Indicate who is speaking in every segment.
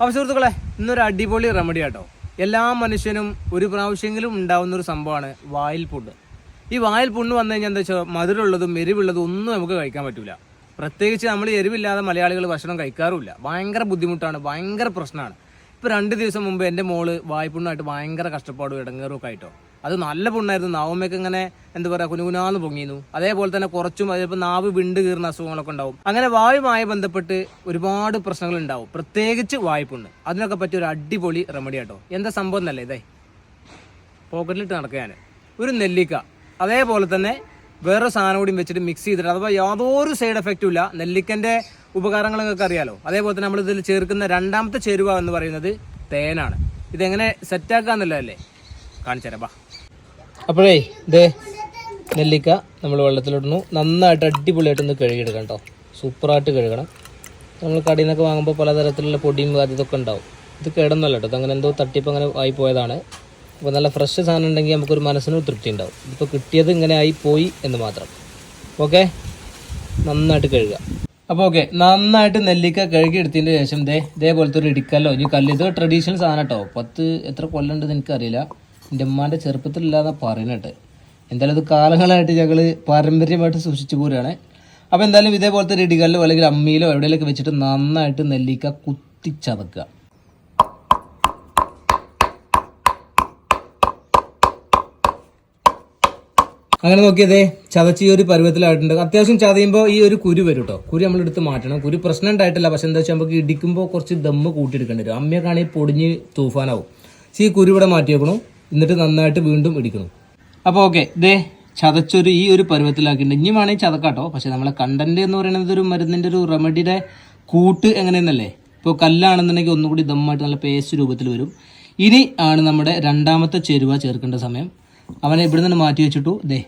Speaker 1: അപ്പോൾ സുഹൃത്തുക്കളെ ഇന്നൊരു അടിപൊളി റെമഡി ആട്ടോ. എല്ലാ മനുഷ്യനും ഒരു പ്രാവശ്യമെങ്കിലും ഉണ്ടാകുന്ന ഒരു സംഭവമാണ് വായിൽ പുണ്ണ്. ഈ വായിൽ പുണ്ണ് വന്നു കഴിഞ്ഞാൽ എന്താ വെച്ചാൽ മധുരമുള്ളതും എരിവുള്ളതും ഒന്നും നമുക്ക് കഴിക്കാൻ പറ്റില്ല പ്രത്യേകിച്ച് നമ്മൾ എരിവില്ലാതെ മലയാളികൾ ഭക്ഷണം കഴിക്കാറുമില്ല. ഭയങ്കര ബുദ്ധിമുട്ടാണ് ഭയങ്കര പ്രശ്നമാണ്. ഇപ്പോൾ രണ്ട് ദിവസം മുമ്പ് എന്റെ മോൾ വായ്പുണ്ണായിട്ട് ഭയങ്കര കഷ്ടപ്പാടും ഇടങ്ങേറും ഒക്കെ ആയിട്ടോ. അത് നല്ല പുണ്ണായിരുന്നു. നാവുമ്മയൊക്കെ ഇങ്ങനെ എന്താ പറയുക കുനുകുനാന്ന് പൊങ്ങിയിരുന്നു. അതേപോലെ തന്നെ കുറച്ചും അതിപ്പോൾ നാവ് വിണ്ട് കീറുന്ന അസുഖങ്ങളൊക്കെ ഉണ്ടാവും. അങ്ങനെ വായുമായി ബന്ധപ്പെട്ട് ഒരുപാട് പ്രശ്നങ്ങൾ ഉണ്ടാവും പ്രത്യേകിച്ച് വായ്പുണ്ണ് അതിനൊക്കെ പറ്റിയ ഒരു അടിപൊളി റെമഡി ആട്ടോ. എന്താ സംഭവം എന്നല്ലേ ഇതേ? പോക്കറ്റിലിട്ട് നടക്കുക ഞാൻ ഒരു നെല്ലിക്ക. അതേപോലെ തന്നെ വേറെ സാധനം കൂടി വെച്ചിട്ട് മിക്സ് ചെയ്തിട്ട് അഥവാ യാതൊരു സൈഡ് എഫക്റ്റും ഇല്ല. നെല്ലിക്കന്റെ ഉപകാരങ്ങൾ നിങ്ങൾക്ക് അറിയാലോ. അതേപോലെ തന്നെ നമ്മൾ ഇതിൽ ചേർക്കുന്ന രണ്ടാമത്തെ ചേരുവ എന്ന് പറയുന്നത് തേനാണ്. ഇതെങ്ങനെ സെറ്റാക്കാന്നല്ലേ കാണിച്ചു തരാം അപ്പോഴേ ഇതേ നെല്ലിക്ക നമ്മൾ വെള്ളത്തിലിടുന്നു. നന്നായിട്ട് അടിപൊളിയായിട്ട് ഒന്ന് കഴുകിയെടുക്കണം കേട്ടോ. സൂപ്പറായിട്ട് കഴുകണം. നമ്മൾ കടയിൽ നിന്നൊക്കെ വാങ്ങുമ്പോൾ പലതരത്തിലുള്ള പൊടിയും ഇതൊക്കെ ഉണ്ടാവും. ഇത് കേടൊന്നല്ല കേട്ടോ. അങ്ങനെ എന്തോ തട്ടിപ്പ് അങ്ങനെ ആയി പോയതാണ് അപ്പോൾ നല്ല ഫ്രഷ് സാധനം ഉണ്ടെങ്കിൽ നമുക്കൊരു മനസ്സിന് തൃപ്തി ഉണ്ടാവും. ഇപ്പോൾ കിട്ടിയത് ഇങ്ങനെ ആയി പോയി എന്ന് മാത്രം. ഓക്കെ നന്നായിട്ട് കഴുകുക. അപ്പോൾ ഓക്കെ നന്നായിട്ട് നെല്ലിക്ക കഴുകി എടുത്തതിന്റെ ശേഷം ദേ ഇതേപോലത്തെ ഒരു ഇടിക്കല്ലോ. ഇനി കല്ല് ഇത് ട്രഡീഷണൽ സാധനം കേട്ടോ. പത്ത് എത്ര കൊല്ലുണ്ടെന്ന് എനിക്കറിയില്ല. എന്റെ ഉമ്മാന്റെ ചെറുപ്പത്തിലില്ലാതെ പറയുന്നുണ്ട് എന്തായാലും അത് കാലങ്ങളായിട്ട് ഞങ്ങൾ പാരമ്പര്യമായിട്ട് സൂക്ഷിച്ചു പോരുകയാണ്. അപ്പോൾ എന്തായാലും ഇതേപോലത്തെ രീതികളിലോ അല്ലെങ്കിൽ അമ്മിയിലോ എവിടെയെങ്കിലൊക്കെ വെച്ചിട്ട് നന്നായിട്ട് നെല്ലിക്ക കുത്തിച്ചതക്കുക അങ്ങനെ നോക്കിയതേ ചതച്ച് ഈ ഒരു പരുവത്തിലായിട്ടുണ്ട്. അത്യാവശ്യം ചതയുമ്പോൾ ഈ ഒരു കുരു വരും കേട്ടോ കുരു നമ്മളെടുത്ത് മാറ്റണം. കുരു പ്രശ്നം ഉണ്ടായിട്ടില്ല. പക്ഷെ എന്താ വെച്ചാൽ നമുക്ക് ഇടിക്കുമ്പോൾ കുറച്ച് ദമ്മ് കൂട്ടിയെടുക്കേണ്ടി വരും. അമ്മയൊക്കെയാണെങ്കിൽ പൊടിഞ്ഞ് തൂഫാനാവും. പക്ഷേ ഈ കുരു ഇവിടെ മാറ്റി വെക്കണം എന്നിട്ട് നന്നായിട്ട് വീണ്ടും ഇടിക്കണം. അപ്പോൾ ഓക്കെ ദേ ചതച്ചൊരു ഈ ഒരു പരുവത്തിലാക്കിയിട്ടുണ്ട്. ഇനി വേണമെങ്കിൽ ചതക്കാട്ടോ. പക്ഷെ നമ്മളെ കണ്ടന്റ് എന്ന് പറയുന്നത് ഒരു മരുന്നിന്റെ ഒരു റെമഡിയുടെ കൂട്ട് എങ്ങനെയെന്നല്ലേ? ഇപ്പോൾ കല്ലാണെന്നുണ്ടെങ്കിൽ ഒന്നുകൂടി ദമ്മായിട്ട് നല്ല പേസ്റ്റ് രൂപത്തിൽ വരും. ഇനി ആണ് നമ്മുടെ രണ്ടാമത്തെ ചേരുവ ചേർക്കേണ്ട സമയം. അവനെ ഇവിടെ നിന്ന് മാറ്റി വെച്ചിട്ടു. ദേ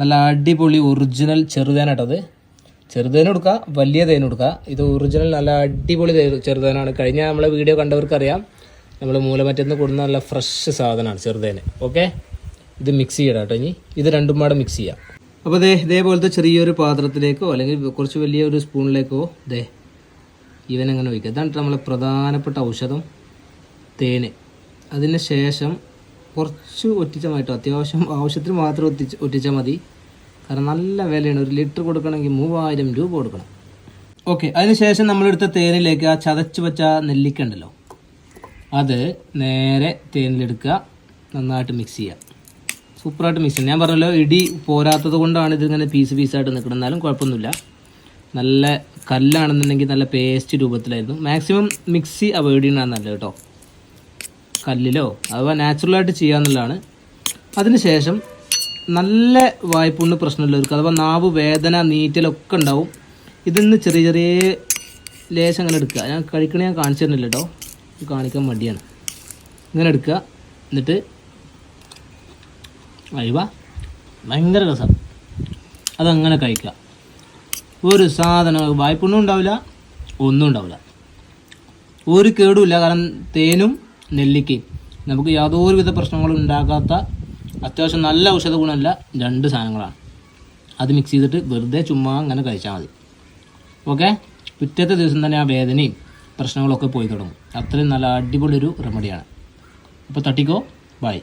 Speaker 1: നല്ല അടിപൊളി ഒറിജിനൽ ചെറുതേനാട്ടത് ചെറുതേനും എടുക്കുക വലിയ തേനും എടുക്കുക ഇത് ഒറിജിനൽ നല്ല അടിപൊളി ചെറുതേനാണ്. കഴിഞ്ഞ നമ്മളെ വീഡിയോ കണ്ടവർക്കറിയാം. നമ്മൾ മൂലമറ്റത്ത് കൊടുക്കുന്ന നല്ല ഫ്രഷ് സാധനമാണ് ചെറുതേന്. ഓക്കെ ഇത് മിക്സ് ചെയ്യണം കേട്ടോ ഇനി. ഇത് രണ്ടും പാടെ മിക്സ് ചെയ്യാം. അപ്പോൾ ദേ ഇതേപോലത്തെ ചെറിയൊരു പാത്രത്തിലേക്കോ അല്ലെങ്കിൽ കുറച്ച് വലിയ ഒരു സ്പൂണിലേക്കോ ദേ ഇവൻ അങ്ങനെ ഒഴിക്കുക. ഇതാണ് നമ്മളെ പ്രധാനപ്പെട്ട ഔഷധം തേന്. അതിന് ശേഷം കുറച്ച് ഒറ്റിച്ചാൽ മതി കേട്ടോ അത്യാവശ്യം ആവശ്യത്തിന് മാത്രം ഒത്തിച്ച് ഒറ്റിച്ചാൽ മതി. കാരണം നല്ല വിലയാണ്. ഒരു ലിറ്റർ കൊടുക്കണമെങ്കിൽ മൂവായിരം രൂപ കൊടുക്കണം. ഓക്കെ അതിനുശേഷം നമ്മളെടുത്ത തേനിലേക്ക് ആ ചതച്ച് വെച്ച നെല്ലിക്കണ്ടല്ലോ അത് നേരെ തേനിലെടുക്കുക. നന്നായിട്ട് മിക്സ് ചെയ്യുക സൂപ്പറായിട്ട് മിക്സ് ഞാൻ പറഞ്ഞല്ലോ ഇടി പോരാത്തത് കൊണ്ടാണ് ഇതിങ്ങനെ പീസ് പീസായിട്ട് നിൽക്കുന്നത് എന്നാലും കുഴപ്പമൊന്നുമില്ല. നല്ല കല്ലാണെന്നുണ്ടെങ്കിൽ നല്ല പേസ്റ്റ് രൂപത്തിലായിരുന്നു. മാക്സിമം മിക്സി അവോയ്ഡ് ചെയ്യണതാണ് നല്ലത് കേട്ടോ. കല്ലിലോ അഥവാ നാച്ചുറലായിട്ട് ചെയ്യാമെന്നുള്ളതാണ് അതിനുശേഷം നല്ല വായ്പുണ്ണ് പ്രശ്നമുള്ളവർക്ക് അഥവാ നാവ് വേദന നീറ്റലൊക്കെ ഉണ്ടാവും. ഇതിന്ന് ചെറിയ ചെറിയ ലേശം അങ്ങനെ എടുക്കുക. ഞാൻ കഴിക്കണേ ഞാൻ കാണിച്ചു തരുന്നില്ല കേട്ടോ. കാണിക്കാൻ മടിയാണ്. ഇങ്ങനെ എടുക്കുക. എന്നിട്ട് അയവ ഭയങ്കര രസം. അതങ്ങനെ കഴിക്കുക ഒരു സാധനം വായ്പൊന്നും ഉണ്ടാവില്ല ഒന്നും ഉണ്ടാവില്ല. ഒരു കേടുമില്ല കാരണം തേനും നെല്ലിക്കയും. നമുക്ക് യാതൊരുവിധ പ്രശ്നങ്ങളും ഉണ്ടാക്കാത്ത അത്യാവശ്യം നല്ല ഔഷധ ഗുണമല്ല രണ്ട് സാധനങ്ങളാണ്. അത് മിക്സ് ചെയ്തിട്ട് വെറുതെ ചുമ്മാ അങ്ങനെ കഴിച്ചാൽ മതി. ഓക്കെ പിറ്റത്തെ ദിവസം തന്നെ ആ വേദനയും പ്രശ്നങ്ങളൊക്കെ പോയി തുടങ്ങും. അത്രയും നല്ല അടിപൊളി ഒരു റെമഡിയാണ് അപ്പോൾ തട്ടിക്കോ. ബൈ